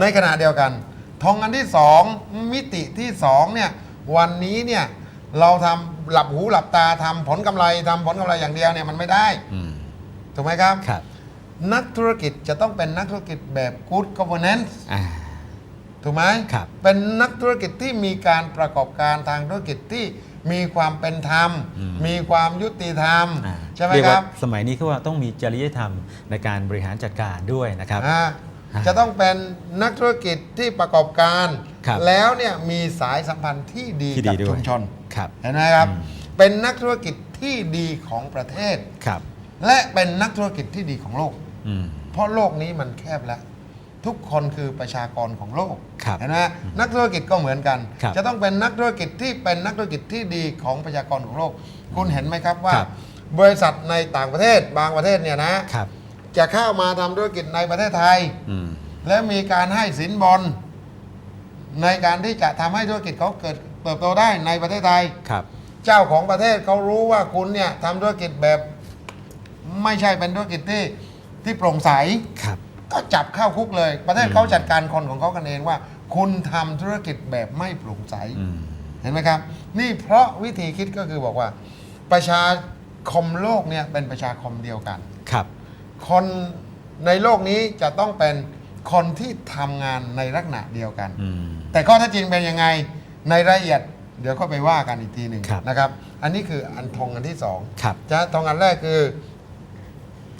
ในขณะเดียวกันทองอันที่สองมิติที่สองเนี่ยวันนี้เนี่ยเราทำหลับหูหลับตาทำผลกำไรทำผลกำไรอย่างเดียวเนี่ยมันไม่ได้ อืมถูกไหมครับ ครับนักธุรกิจจะต้องเป็นนักธุรกิจแบบ good governance อ่า ถูกไหมครับ เป็นนักธุรกิจที่มีการประกอบการทางธุรกิจที่มีความเป็นธรรมอืมมีความยุติธรรม อ่าใช่ไหมเรียกคว่ารับ สมัยนี้คือว่าต้องมีจริยธรรมในการบริหารจัดการด้วยนะครับ อ่าอ่า จะต้องเป็นนักธุรกิจที่ประกอบการ ครับแล้วเนี่ยมีสายสัมพันธ์ที่ดีที่กัดีบด้วยชุมชนครับ เห็นไหมครับอืมเป็นนักธุรกิจที่ดีของประเทศ ครับและเป็นนักธุรกิจที่ดีของโลก อืม เพราะโลกนี้มันแคบแล้ว ทุกคนคือประชากรของโลกครับเห็นไหมนักธุรกิจก็เหมือนกัน ครับจะต้องเป็นนักธุรกิจที่เป็นนักธุรกิจที่ดีของประชากรของโลก คุณเห็นไหมครับว่า ครับบริษัทในต่างประเทศบางประเทศเนี่ยนะครับ จะเข้ามาทำธุรกิจในประเทศไทย อืม และมีการให้สินบนในการที่จะทำให้ธุรกิจเขาเกิดเติบโตได้ในประเทศไทย ครับ เจ้าของประเทศเขารู้ว่าคุณเนี่ยทำธุรกิจแบบ ไม่ใช่เป็นธุรกิจที่ที่โปร่งใส ครับ ก็จับเข้าคุกเลย ประเทศอืมเขาจัดการคนของเขากันเองว่า คุณทำธุรกิจแบบไม่โปร่งใส อืม เห็นไหมครับ นี่เพราะวิธีคิดก็คือบอกว่า ประชาคมโลกเนี่ยเป็นประชาคมเดียวกัน ครับ คนในโลกนี้จะต้องเป็นคนที่ทำงานในลักษณะเดียวกัน อืม แต่ข้อเท็จจริงเป็นยังไงในรายละเอียด เดี๋ยวก็ไปว่ากันอีกทีหนึ่งครับ นะครับ อันนี้คืออันทองอันที่สองครับจะทองอันแรกคือ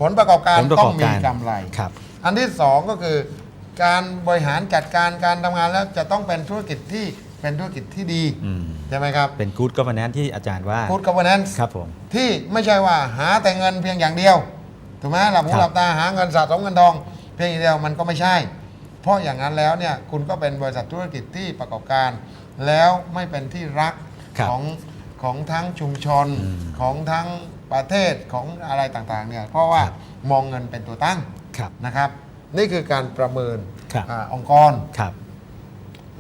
ผลประกอบการผลประต้กอองบมีการกำไร ครับ อันที่สองก็คือ การบริหารจัดการการทำงานแล้วจะต้องเป็นธุรกิจที่เป็นธุรกิจที่ดีอืม ใช่ไหมครับเป็น good governance ที่อาจารย์ว่า Good governance ครับผม ที่ไม่ใช่ว่าหาแต่เงินเพียงอย่างเดียว ถูกไหมหลับหูครับ หลับตาหาเงินสะสมเงินทอง เพียงอย่างเดียวมันก็ไม่ใช่ เพราะอย่างนั้นแล้วเนี่ยคุณก็เป็นบริษัทธุรกิจที่ประกอบการ แล้วไม่เป็นที่รักครับของของทั้งชุมชนอืมของทั้งประเทศของอะไรต่างๆเนี่ยเพราะว่าครับ มองเงินเป็นตัวตั้งครับ นะครับ นี่คือการประเมินครับ อาองค์กร ครับ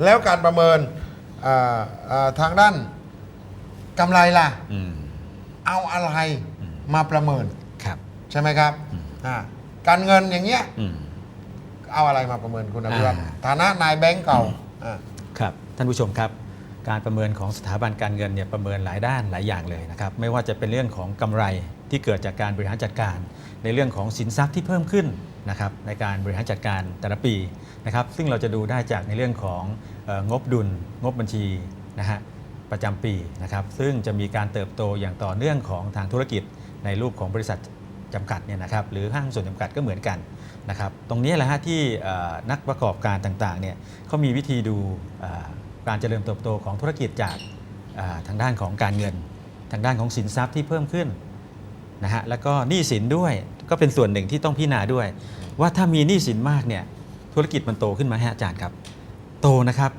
แล้วการประเมินอ่าอ่าทางด้านกำไรล่ะ อืม เอาอะไรอืมมาประเมินครับ ใช่ไหมครับอ่าการเงินอย่างเงี้ยอืม เอาอะไรมาประเมินคุณอภิวัตรอ่า ฐานะนายแบงก์เก่าอ่า ครับท่านผู้ชมครับ การประเมินของสถาบันการเงินเนี่ยประเมินหลายด้านหลายอย่างเลยนะครับไม่ว่าจะเป็นเรื่องของกำไรที่เกิดจากการบริหารจัดการ ในเรื่องของสินทรัพย์ที่เพิ่มขึ้นนะครับในการบริหารจัดการแต่ละปีนะครับซึ่งเราจะดูได้จากในเรื่องของเอองบดุล งบบัญชีนะฮะประจำปีนะครับซึ่งจะมีการเติบโตอย่างต่อเนื่องของทางธุรกิจในรูปของบริษัท จำกัดเนี่ยนะครับหรือห้างหุ้นส่วนจำกัดก็เหมือนกันนะครับตรงนี้แหละฮะที่นักประกอบการต่างๆเนี่ยเขามีวิธีดูการเจริญเติบโตของธุรกิจจากทางด้านของการเงิน ทางด้านของสินทรัพย์ที่เพิ่มขึ้นนะฮะแล้วก็หนี้สินด้วยก็เป็นส่วนหนึ่งที่ต้องพิจารณาด้วย ว่าถ้ามีหนี้สินมากเนี่ยธุรกิจมันโตขึ้นไหมฮะอาจารย์ครับ โตนะครับ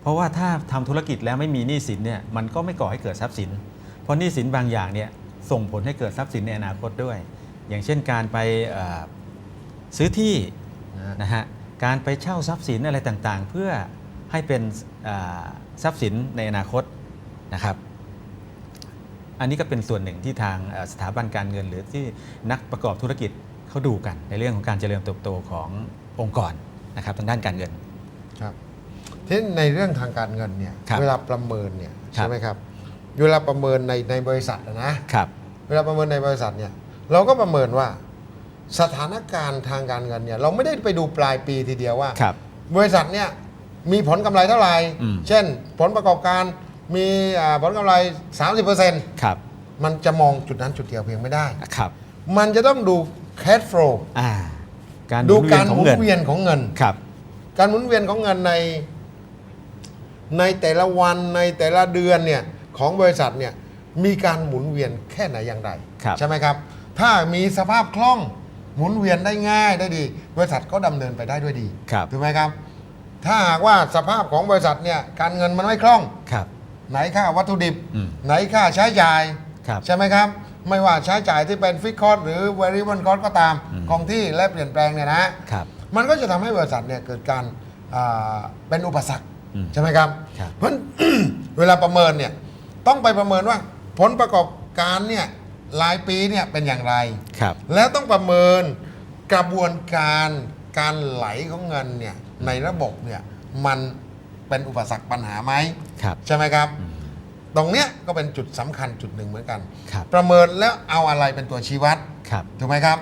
เพราะว่าถ้าทำธุรกิจแล้วไม่มีหนี้สินเนี่ยมันก็ไม่ก่อให้เกิดทรัพย์สิน เพราะหนี้สินบางอย่างเนี่ยส่งผลให้เกิดทรัพย์สินในอนาคตด้วย อย่างเช่นการไปเอ่อซื้อที่นะนะฮะการไปเช่าทรัพย์สินอะไรต่างๆ เพื่อให้เป็นอ่าทรัพย์สินในอนาคตนะครับ อันนี้ก็เป็นส่วนหนึ่งที่ทางเอ่อสถาบันการเงิน หรือที่นักประกอบธุรกิจเขาดูกัน ในเรื่องของการเจริญเติบโตขององค์กรนะครับทางด้านการเงินครับที่ในเรื่องทางการเงินเนี่ยครับเวลาประเมินเนี่ยครับใช่ไหมครับเวลาประเมินในในบริษัทอะนะครับ เวลาประเมินในบริษัทเนี่ย เราก็ประเมินว่า สถานการณ์ทางการเงินเนี่ยเราไม่ได้ไปดูปลายปีทีเดียวว่าครับบริษัทเนี่ยมีผลกำไรเท่าไหร่ อืม เช่น ผลประกอบการมีอ่าผลกำไร 30%ครับมันจะมองจุดนั้นจุดเดียวเพียงไม่ได้ ครับมันจะต้องดู cash flow อ่าการหดูมุนเวียกานรขหองมุนเงินเวียนของเงิน ครับ การหมุนเวียนของเงินในในแต่ละวันในแต่ละเดือนเนี่ยของบริษัทเนี่ยมีการหมุนเวียนแค่ไหนอย่างไร ครับใช่ไหมครับ ถ้ามีสภาพคล่องหมุนเวียนได้ง่ายได้ดี บริษัทก็ดำเนินไปได้ด้วยดีครับ ถูกไหมครับ ถ้าหากว่าสภาพของบริษัทเนี่ยการเงินมันไม่คล่อง ครับ ไหนค่าวัตถุดิบ อืมไหนค่าใช้จ่าย ครับใช่ไหมครับ ไม่ว่าใช้จ่ายที่เป็นฟิกคอร์หรือ variable cost ก็ตามอืมคงที่และเปลี่ยนแปลงเนี่ยนะ ครับ มันก็จะทำให้บริษัทเนี่ยเกิดการอ่าเป็นอุปสรรคอืมใช่ไหมครับ ครับ เพราะ เวลาประเมินเนี่ยต้องไปประเมินว่าผลประกอบการเนี่ย รายปีเนี่ยเป็นอย่างไร ครับ แล้วต้องประเมินกระบวนการการไหลของเงินเนี่ยในระบบเนี่ยมันเป็นอุปสรรคปัญหาไหมครับ ใช่ไหมครับ ตรงเนี้ยก็เป็นจุดสำคัญจุดหนึ่งเหมือนกัน ครับ ประเมินแล้วเอาอะไรเป็นตัวชี้วัด ครับ ถูกไหมครับ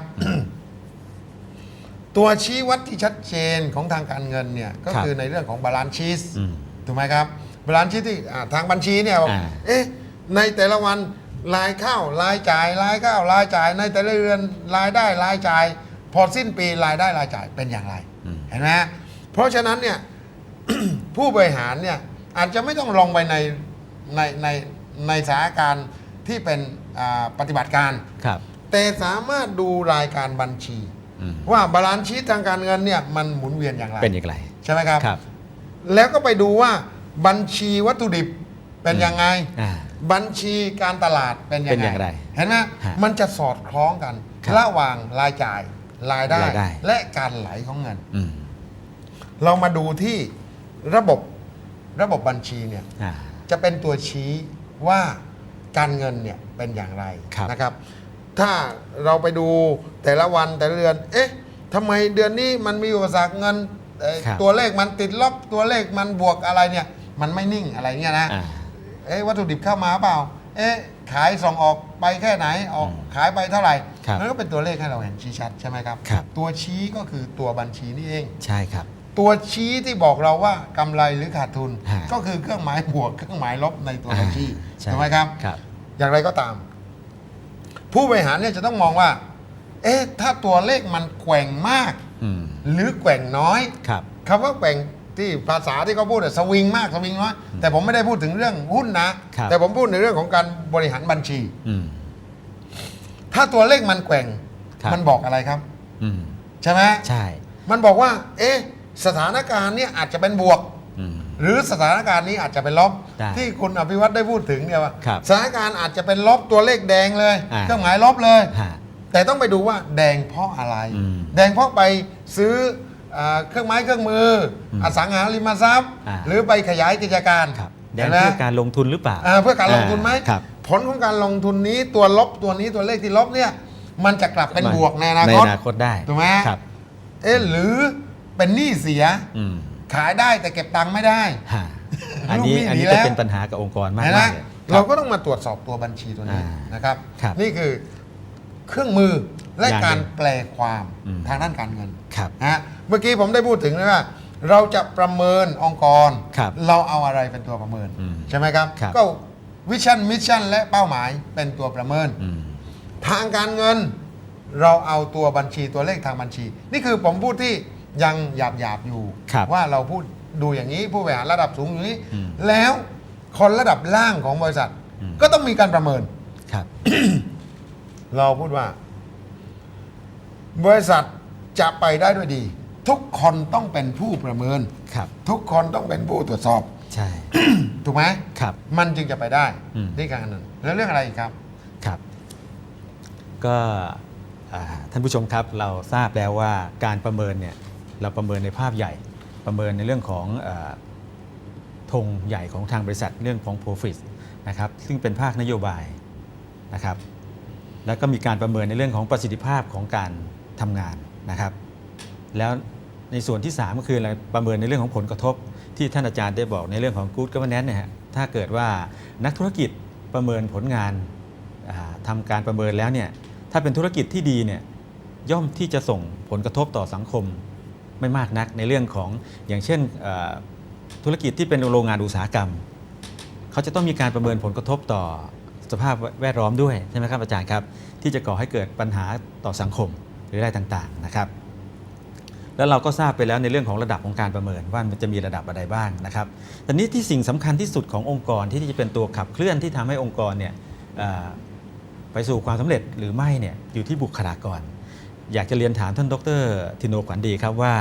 ตัวชี้วัดที่ชัดเจนของทางการเงินเนี่ย ก็ครับคือในเรื่องของบาลานซ์ชีสอืมถูกไหมครับบาลานซ์ชีสที่อ่าทางบัญชีเนี่ยบอกอ่า เอ๊ะในแต่ละวัน รายเข้ารายจ่ายรายเข้ารายจ่ายในแต่ละเดือนรายได้รายจ่าย พอสิ้นปีรายได้รายจ่ายเป็นอย่างไรอืมเห็นไหมฮะเพราะฉะนั้นเนี่ยผู้บริหารเนี่ยอาจจะไม่ต้องลงไปในในในในสถานการณ์ที่เป็นอ่าปฏิบัติการครับ แต่สามารถดูรายการบัญชีอืมว่าบาลานซ์ชีตทางการเงินเนี่ยมันหมุนเวียนอย่างไรเป็นอย่างไรใช่ไหมครับครับแล้วก็ไปดูว่าบัญชีวัตถุดิบเป็นยังไงอ่า บัญชีการตลาดเป็นยังเป็นไงอย่างไรเห็นไหมฮะมันจะสอดคล้องกัน ครับระหว่างรายจ่ายรายได้ รายได้ และการไหลของเงิน อืมเรามาดูที่ระบบระบบบัญชีเนี่ย อ่า จะเป็นตัวชี้ว่าการเงินเนี่ยเป็นอย่างไรครับนะครับ ถ้าเราไปดูแต่ละวันแต่ละเดือน เอ๊ะทำไมเดือนนี้มันมีอุปสรรคเงินเอ่อครับตัวเลขมันติดลบตัวเลขมันบวกอะไรเนี่ย มันไม่นิ่งอะไรเงี้ยนะ อ่า เอ๊ะวัตถุดิบเข้ามาเปล่า เอ๊ะขายส่งออกไปแค่ไหนออกอืมขายไปเท่าไหร่ครับมันก็เป็นตัวเลขให้เราเห็นชี้ชัดใช่ไหมครับ ครับ ตัวชี้ก็คือตัวบัญชีนี่เอง ใช่ครับ ตัวชี้ที่บอกเราว่ากำไรหรือขาดทุน ฮะก็คือเครื่องหมายบวกเครื่องหมายลบในตัวบัญชีใช่ถูกไหมครับ ครับ อย่างไรก็ตาม ผู้บริหารเนี่ยจะต้องมองว่า เอ๊ะถ้าตัวเลขมันแกว่งมาก อืมหรือแกว่งน้อย ครับ คำว่าแกว่ง ที่ภาษาที่เขาพูดอะสวิงมากสวิงน้อยแต่ผมไม่ได้พูดถึงเรื่องหุ้นนะ ครับ แต่ผมพูดในเรื่องของการบริหารบัญชี อืม ถ้าตัวเลขมันแกว่งครับ มันบอกอะไรครับ อืม ใช่ไหมใช่ มันบอกว่า เอ๊ะสถานการณ์เนี่ยอาจจะเป็นบวก อืม หรือสถานการณ์นี้อาจจะเป็นลบได้ที่คุณอภิวัตได้พูดถึงเนี่ยว่าครับสถานการณ์อาจจะเป็นลบตัวเลขแดงเลย อ่า เครื่องหมายลบเลย ฮะ แต่ต้องไปดูว่าแดงเพราะอะไร อืมแดงเพราะไปซื้อ อ่าเครื่องไม้เครื่องมืออมอสังหาริมทรัพย์ อ่า หรือไปขยายกิจการครับแดเห็งนไหมเพื่อการลงทุนหรือเปล่าอ่าเพื่อการลงทุนไหมครับ ผลของการลงทุนนี้ตัวลบตัวนี้ตัวเลขที่ลบเนี่ยมันจะกลับเป็นบวกในอนาในคต อนาคตได้ถูกไหม ครับเอ๊ะหรือเป็นหนี้เสีย อืมขายได้แต่เก็บตังค์ไม่ได้ ฮะอันนี้ลูกหนี้อันนี้หนีแล้จะวเป็นปัญหากับองค์กรมากเห็นไหมมากเลยคเราบ ก็ต้องมาตรวจสอบตัวบัญชีตัวนี้อ่านนะครับ ครับ นี่คือเครื่องมือ และอย่างหนึ่งการแปลความอืมทางด้านการเงินครับนะฮะเมื่อกี้ผมได้พูดถึงเลยว่า เราจะประเมินองค์กรครับเราเอาอะไรเป็นตัวประเมินอืมใช่ไหมครับครับ ก็วิชั่นมิชชั่นและเป้าหมายเป็นตัวประเมินอืมทางการเงิน เราเอาตัวบัญชีตัวเลขทางบัญชี นี่คือผมพูดที่ยังหยาบหยาบๆอยู่ครับว่าเราพูดดูอย่างนี้ผู้บริหารระดับสูงอย่างนี้อืมแล้วคนระดับล่างของบริษัทอืมก็ต้องมีการประเมินครับเราพูดว่า บริษัทจะไปได้ด้วยดี ทุกคนต้องเป็นผู้ประเมิน ครับ ทุกคนต้องเป็นผู้ตรวจสอบ ใช่ ถูกไหมครับ มันจึงจะไปได้อืม นี่การนั้นแล้วเรื่องอะไรอีกครับ ครับ ก็อ่าท่านผู้ชมครับเราทราบแล้วว่าการประเมินเนี่ยเราประเมินในภาพใหญ่ ประเมินในเรื่องของอาธงใหญ่ของทางบริษัทเรื่องของ profit นะครับซึ่งเป็นภาคนโยบายนะครับ แล้วก็มีการประเมินในเรื่องของประสิทธิภาพของการ ทำงานนะครับ แล้วในส่วนที่ 3 ก็คืออะไรประเมินในเรื่องของผลกระทบ ที่ท่านอาจารย์ได้บอกในเรื่องของ good governance เนี่ยฮะถ้าเกิดว่านักธุรกิจประเมินผลงานาทำาการประเมินแล้วเนี่ยถ้าเป็นธุรกิจที่ดีเนี่ยย่อมที่จะส่งผลกระทบต่อสังคมไม่มากนักในเรื่องของอย่างเช่นธุรกิจที่เป็นโรงงานอุตสาหกรรม เขาจะต้องมีการประเมินผลกระทบต่อสภาพแวดล้อมด้วยใช่ไหมครับอาจารย์ครับ ที่จะก่อให้เกิดปัญหาต่อสังคม รืออะไรต่างๆนะครับ แล้วเราก็ทราบไปแล้วในเรื่องของระดับของการประเมินว่ามันจะมีระดับอะไรบ้างนะครับแต่นี้ที่สิ่งสำคัญที่สุดขององค์กรที่จะเป็นตัวขับเคลื่อนที่ทำให้องค์กรเนี่ยไปสู่ความสำเร็จหรือไม่เนี่ยอยู่ที่บุคลากร อยากจะเรียนถามท่านดรทินโนขวัญดีครับว่า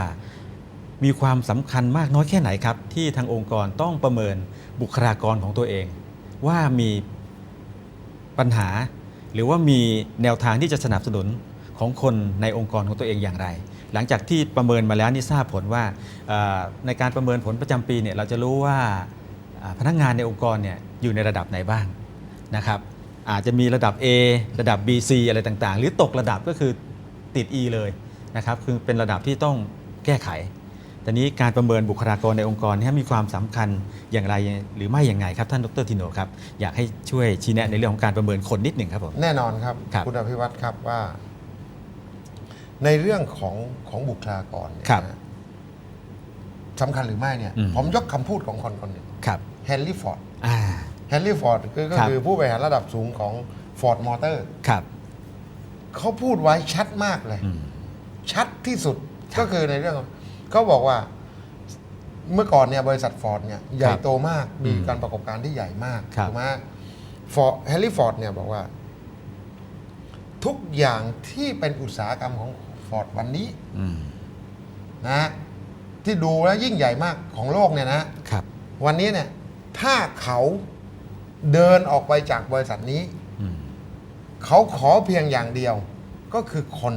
มีความสำคัญมากน้อยแค่ไหนครับ ที่ทางองค์กรต้องประเมินบุคลากรของตัวเอง ว่ามีปัญหา หรือว่ามีแนวทางที่จะสนับสนุน ของคนในองค์กรของตัวเองอย่างไร หลังจากที่ประเมินมาแล้วนี่ทราบผลว่าเอ่อในการประเมินผลประจำปีเนี่ยเราจะรู้ว่าอ่าพนักงานในองค์กรเนี่ยอยู่ในระดับไหนบ้างนะครับอาจจะมีระดับ A ระดับ B C อะไรต่างๆ หรือตกระดับก็คือติด E เลยนะครับคือเป็นระดับที่ต้องแก้ไขแต่นี้การประเมินบุคลากรในองค์กรเนี่ยมีความสำคัญอย่างไรหรือไม่อย่างไงครับท่านดรทิโนครับ อยากให้ช่วยชี้แนะในเรื่องของการประเมินคนนิดหนึ่งครับผมแน่นอนครับครับณอภิวัตรครับว่า ในเรื่องของของบุคลากรเนี่ยครับ นะสำคัญหรือไม่เนี่ย อืม ผมยกคำพูดของคนคนหนึ่งครับเฮนรี่ฟอร์ดอ่าเฮนรี่ฟอร์ดคือก็ครับ คือผู้บริหารระดับสูงของฟอร์ดมอเตอร์ครับเขาพูดไว้ชัดมากเลย อืม ชัดที่สุดครับก็คือในเรื่องของเขาบอกว่าเมื่อก่อนเนี่ยบริษัทฟอร์ดเนี่ยใหญ่โตมากมีอืมการประกอบการที่ใหญ่มากครับ ถูกไหมฟอร์แฮร์รี่ฟอร์ดเนี่ยบอกว่า ทุกอย่างที่เป็นอุตสาหกรรมของ ฟอร์ดวันนี้อืมนะที่ดูแล้วยิ่งใหญ่มากของโลกเนี่ยนะครับ วันนี้เนี่ย ถ้าเขาเดินออกไปจากบริษัทนี้อืมเขาขอเพียงอย่างเดียว ก็คือคน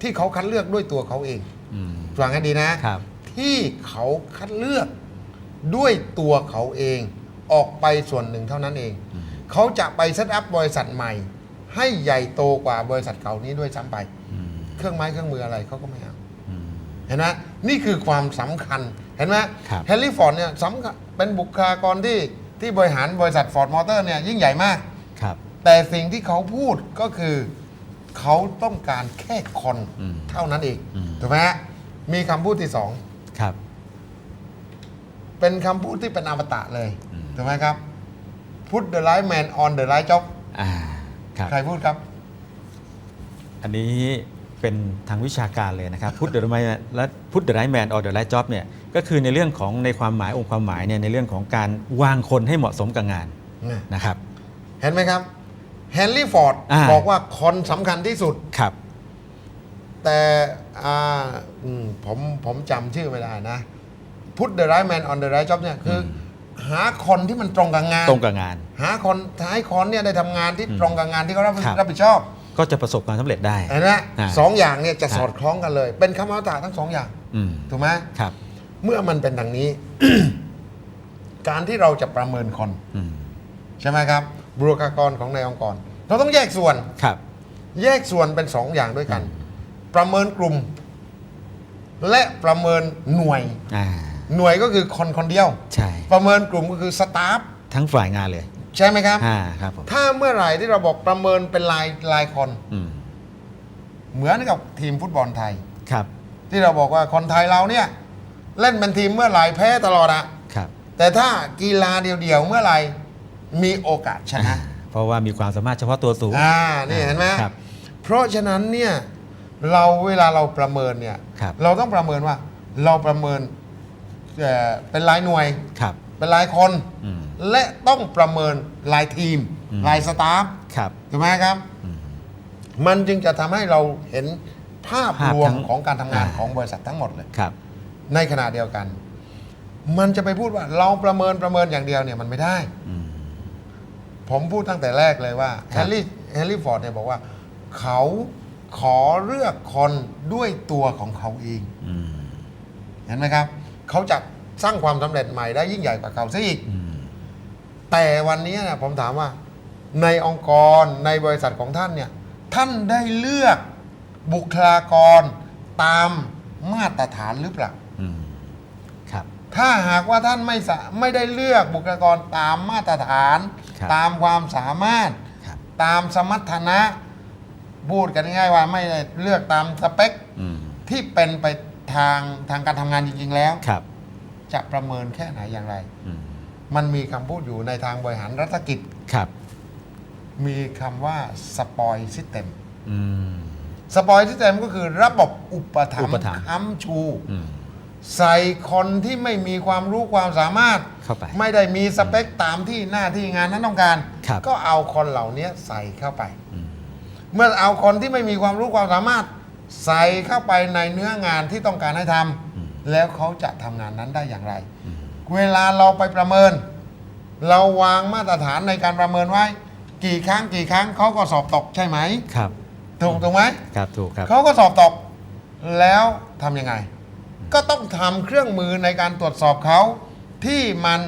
ที่เขาคัดเลือกด้วยตัวเขาเองอืมฟังให้ดีนะครับที่เขาคัดเลือกด้วยตัวเขาเอง ออกไปส่วนหนึ่งเท่านั้นเองอืมเขาจะไปเซตอัพบริษัทใหม่ ให้ใหญ่โตกว่าบริษัทเก่านี้ด้วยซ้ำไปอืม เครื่องไม้เครื่องมืออะไรเขาก็ไม่เอาอืมเห็นไหมนี่คือความสำคัญเห็นไหมครับเฮนรี่ฟอร์ดเนี่ยสำคัญเป็นบุคลากรที่ที่บริหารบริษัทฟอร์ดมอเตอร์เนี่ยยิ่งใหญ่มากครับแต่สิ่งที่เขาพูดก็คือเขาต้องการแค่คนอืมเท่านั้นเองอืมถูกไหมฮะมีคำพูดที่สองครับ เป็นคำพูดที่เป็นอมตะเลยอืมถูกไหมครับ Put the right man on the right job อ่าครับใครพูดครับ อันนี้ เป็นทางวิชาการเลยนะครับพุทธเดอร์ไมและพุทธเดอร์ไรแมนออเดอร์ไรจ็อบเนี่ยก็คือในเรื่องของในความหมายองค์ความหมายเนี่ยในเรื่องของการวางคนให้เหมาะสมกับงานนะครับ เห็นไหมครับเฮนรี่ฟอร์ดอ่าบอกว่าคนสำคัญที่สุดครับ แต่อ่าอืมผมผมจำชื่อไม่ได้นะ Put the right man on the right job เนี่ยคืออหาคนที่มันตรงกับงาน ตรงกับงาน หาคนให้คนเนี่ยได้ทำงานที่อืมตรงกับงานที่เขารับครับรับผิดชอบ ก็จะประสบความสำเร็จได้ เห็นไหมอ่าสองอย่างเนี่ยจะครับ สอดคล้องกันเลย เป็นคำอมตะทั้งสองอย่างอืมถูกไหมครับเมื่อมันเป็นดังนี้ การที่เราจะประเมินคน อืมใช่ไหมครับบุคลากรของในองค์กร เราต้องแยกส่วน ครับ แยกส่วนเป็นสองอย่างด้วยกัน ประเมินกลุ่ม และประเมินหน่วย อ่า หน่วยก็คือคนคนเดียว ใช่ ประเมินกลุ่มก็คือสตาฟทั้งฝ่ายงานเลย ใช่ไหมครับ อ่าครับผมถ้าเมื่อไหร่ที่เราบอกประเมินเป็นลายลายคน อืมเหมือนกับทีมฟุตบอลไทย ครับที่เราบอกว่าคนไทยเราเนี่ย เล่นเป็นทีมเมื่อไหร่แพ้ตลอดอะครับแต่ถ้ากีฬาเดียวๆเมื่อไหร่มีโอกาสชนะ อ่าเพราะว่ามีความสามารถเฉพาะตัวสูง อ่านี่เห็นไหมครับเพราะฉะนั้นเนี่ยเราเวลาเราประเมินเนี่ยครับ เราต้องประเมินว่าเราประเมินเอ่อเป็นรายหน่วย ครับ เป็นรายคน อืม และต้องประเมินรายทีม อืม รายสตาฟครับ ถูกไหมครับ อืม มันจึงจะทำให้เราเห็นภาพภาพรวมทั้งของการทำงานอ่า ของบริษัททั้งหมดเลย ครับ ในขณะเดียวกัน มันจะไปพูดว่าเราประเมินประเมินอย่างเดียวเนี่ยมันไม่ได้ อืม ผมพูดตั้งแต่แรกเลยว่าคแฮรับ ร์รี่แฮร์รี่ฟอร์ดเนี่ยบอกว่า เขาขอเลือกคนด้วยตัวของเขาเอง อืม เห็นไหมครับ เขาจะ สร้างความสำเร็จใหม่ได้ยิ่งใหญ่กว่าเขาซะอีกอืมแต่วันนี้เนี่ยผมถามว่า ในองค์กรในบริษัทของท่านเนี่ย ท่านได้เลือกบุคลากรตามมาตรฐานหรือเปล่าอืมครับ ถ้าหากว่าท่านไม่สะไม่ได้เลือกบุคลากรตามมาตรฐานครับตามความสามารถครับตามสมรรถนะ พูดกันง่ายๆว่าไม่ได้เลือกตามสเปคอืมที่เป็นไปทางทางการทำงานจริง ๆ แล้วครับ จะประเมินแค่ไหนอย่างไรอืมมันมีคำพูดอยู่ในทางบริหารรัฐกิจ ครับ มีคำว่าสปอยซิสเต็มอืมสปอยซิสเต็มก็คือระบบอุปถัมอุปภ์ถัมภ์ค้ำชูอืมใส่คนที่ไม่มีความรู้ความสามารถเข้าไปไม่ได้มีสเปคตามที่หน้าที่งานนั้นต้องการครับก็เอาคนเหล่านี้ใส่เข้าไปอืมเมื่อเอาคนที่ไม่มีความรู้ความสามารถ ใส่เข้าไปในเนื้องานที่ต้องการให้ทำอืม แล้วเขาจะทำงานนั้นได้อย่างไรอืมเวลาเราไปประเมิน เราวางมาตรฐานในการประเมินไว้ กี่ครั้งกี่ครั้งเขาก็สอบตกใช่ไหม ครับ ถูกถูกไหม ครับถูกครับ เขาก็สอบตก แล้วทำยังไง ก็ต้องทำเครื่องมือในการตรวจสอบเขาที่มัน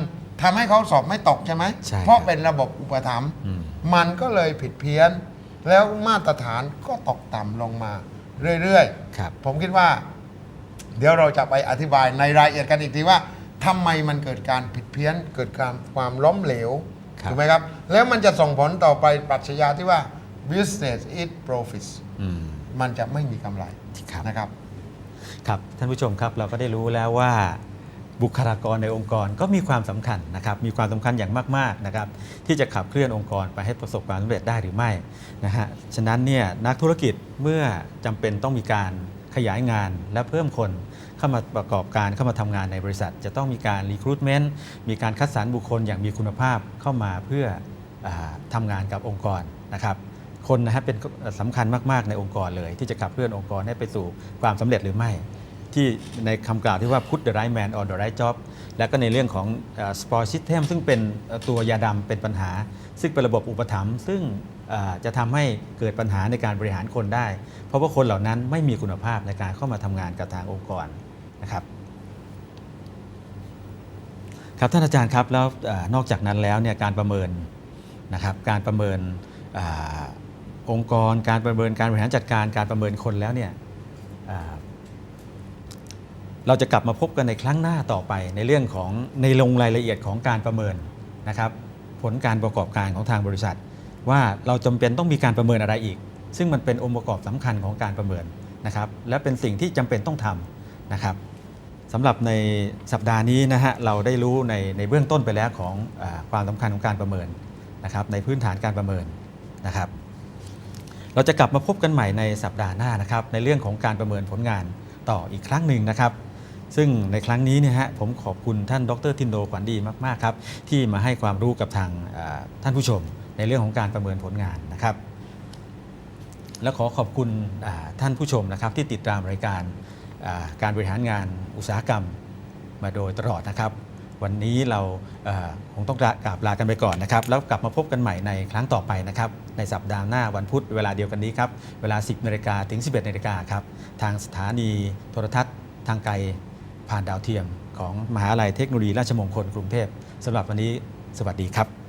ทำให้เขาสอบไม่ตกใช่ไหม ใช่ครับเพราะเป็นระบบอุปถัมภ์อืม มันก็เลยผิดเพี้ยน แล้วมาตรฐานก็ตกต่ำลงมาเรื่อยครับๆผมคิดว่า เดี๋ยวเราจะไปอธิบายในรายละเอียดกันอีกทีว่าทำไมมันเกิดการผิดเพี้ยนเกิดการความล้มเหลวครับ ถูกไหมครับ แล้วมันจะส่งผลต่อไปปรัชญาที่ว่า business is profits อืม มันจะไม่มีกำไรครับ นะครับ ครับท่านผู้ชมครับเราก็ได้รู้แล้วว่า บุคลากรในองค์กรก็มีความสำคัญนะครับมีความสำคัญอย่างมากๆนะครับที่จะขับเคลื่อนองค์กรไปให้ประสบความสำเร็จได้หรือไม่นะฮะฉะนั้นเนี่ยนักธุรกิจเมื่อจำเป็นต้องมีการขยายงานและเพิ่มคน เข้ามาประกอบการเข้ามาทำงานในบริษัท จะต้องมีการ recruitment มีการคัดสรรบุคคลอย่างมีคุณภาพเข้ามาเพื่ออาทำงานกับองค์กรนะครับคนนะฮะเป็นสำคัญมาก ๆ ในองค์กรเลย ที่จะขับเคลื่อนองค์กรให้ไปสู่ความสำเร็จหรือไม่ ที่ในคำกล่าวที่ว่า put the right man on the right job และก็ในเรื่องของเอ่อ support system ซึ่งเป็นตัวยาดำเป็นปัญหา ซึ่งเป็นระบบอุปถัมภ์ซึ่งจะทำให้เกิดปัญหาในการบริหารคนได้ เพราะว่าคนเหล่านั้นไม่มีคุณภาพในการเข้ามาทำงานกับทางองค์กร นะครับครับท่านอาจารย์ครับแล้วอนอกจากนั้นแล้วเนี่ยการประเมินนะครับการประเมินอองค์กรการประเมินการบริหารจัดการการประเมินคนแล้วเนี่ยเราจะกลับมาพบกันในครั้งหน้าต่อไปในเรื่องของในลงรายละเอียดของการประเมินนะครับผลการประกอบการของทางบริษัท ว่าเราจำเป็นต้องมีการประเมินอะไรอีก ซึ่งมันเป็นองค์ประกอบสำคัญของการประเมินนะครับและเป็นสิ่งที่จำเป็นต้องทำ นะครับสำหรับในสัปดาห์นี้นะฮะเราได้รู้ในในเบื้องต้นไปแล้วของอความสำคัญของการประเมินนะครับในพื้นฐานการประเมินนะครับ เราจะกลับมาพบกันใหม่ในสัปดาห์หน้านะครับในเรื่องของการประเมินผลงานต่ออีกครั้งหนึ่งนะครับ ซึ่งในครั้งนี้เนี่ยฮะผมขอบคุณท่านดรทินโดขวัญดีมากๆครับที่มาให้ความรู้กับทางท่านผู้ชม ในเรื่องของการประเมินผลงานนะครับ และขอขอบคุณท่านผู้ชมนะครับที่ติดตามรายการ การบริหารงานอุตสาหกรรมมาโดยตลอดนะครับ วันนี้เราคงต้องกราบลากันไปก่อนนะครับ แล้วกลับมาพบกันใหม่ในครั้งต่อไปนะครับ ในสัปดาห์หน้าวันพุธเวลาเดียวกันนี้ครับ เวลา 10นาฬิกาถึง 11นาฬิกาครับ ทางสถานีโทรทัศน์ ทางไกลผ่านดาวเทียม ของมหาลัยเทคโนโลยีราชมงคลกรุงเทพสำหรับวันนี้สวัสดีครับ